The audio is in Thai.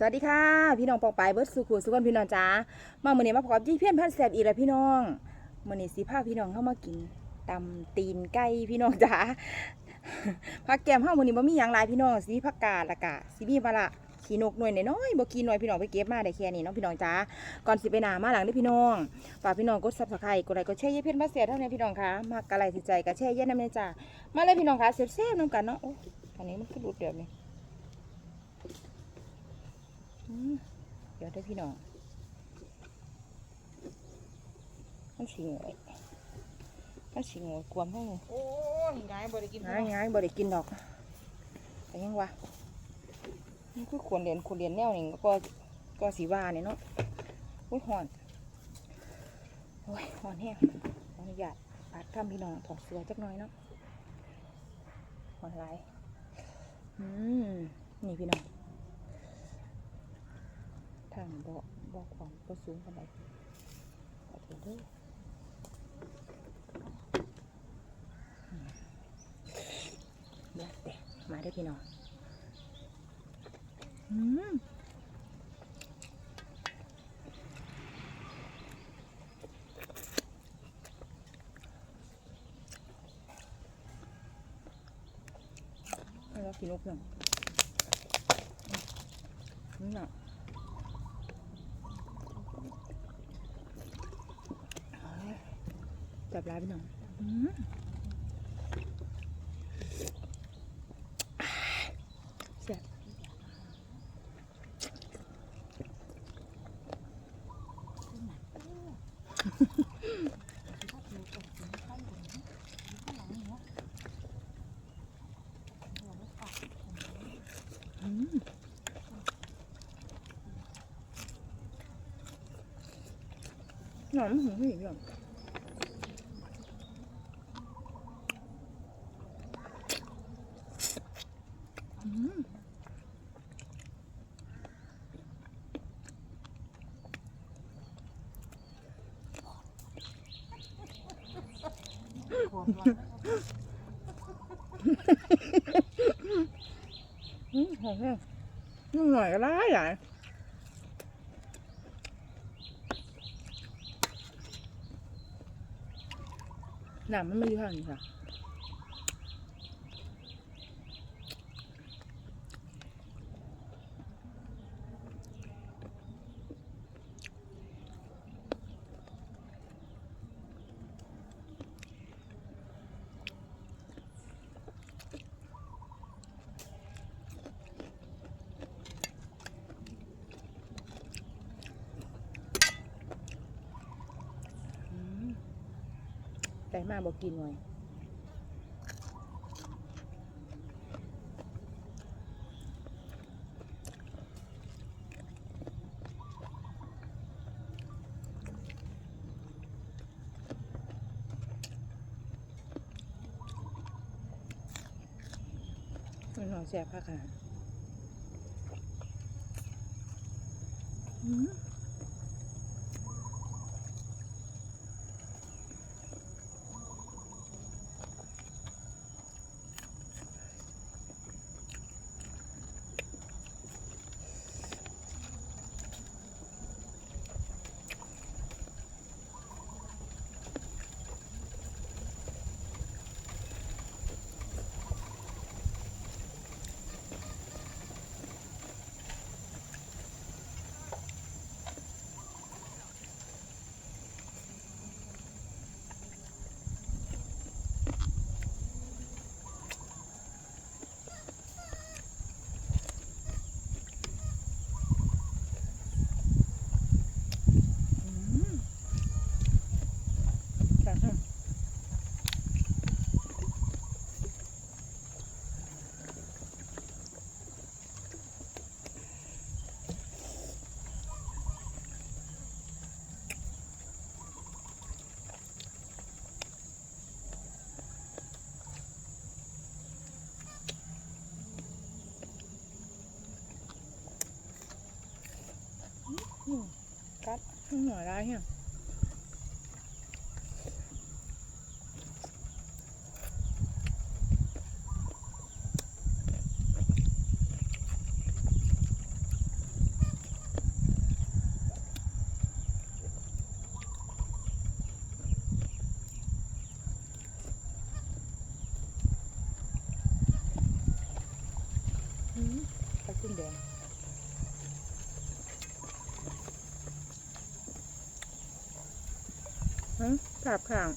สวัสดีค่ะ พี่น้องปองปายเบิร์ดสุขุสุขคนพี่น้องจ้ามาเมื่อนี้มาพบกับยี่เพี้ยนพันแสบอีกแล้วพี่น้องเมื่อนี้สิพาพี่น้องเข้ามากินตำตีนไก่พี่น้องจ้าผักแกมเฮามื้อนี้บ่มีหยังหลายพี่น้องสิผักกาดละกะสิมีมาละขี้นกหน่วยน้อยบ่กินหน่วยพี่น้องไปเก็บมาได้แค่นี้เนาะพี่น้องจ้าก่อนสิไปหนามาหลังเด้พี่น้องฝากพี่น้องกด Subscribe กดไลค์กดแชร์ยี่เพี้ยนพันแสบเท่านี้พี่น้องคะมักกะไรสิใจกะแชร์เย็นนำเด้อจ้ามาเลยพี่น้องคะแซ่บๆนํกันเนาะโอ้อันนี้มันคือรุดเดี๋ยวนี้ม เดี๋ยวได้อพี่น้องมันสิงอยมันสิงอยกวมให้โอ้ยนายบริกินง่ายง่ายบ่ได้กินดอกแต่ยังวะมันคือควรเรียนควรเรียนแนวนี่ก็ก็สีว่าเนี่ยเนาะโอ้ยหอนโอ้ยหอนแห้งขออนุญาตปัดทำพี่น้องถอดเสื้อจักหน่อยเนาะหอนหลายอืมนี่พี่น้อง ทางบ่บ่ความบ่สูงปานใดขอโทษด้ออืมเดี๋ยวแต่มาได้อพี่น้องอืมให้เรากินนกหน่อยนี่น่ะ จับร้ายไปหน่อยอืมแซ่บอืมหอนมันหึงไม่อีกหอม หอมแห้งนุ่หน่อยก็ได้ใหญ่หนามมันไม่อยู่ทางนี้ค่ะ อืม แต่มาบอกกินหน่อยมันหอมแซ่บค่ะค่ะ หน่ได้เหรอไปกินแดง หืมขาบข้าง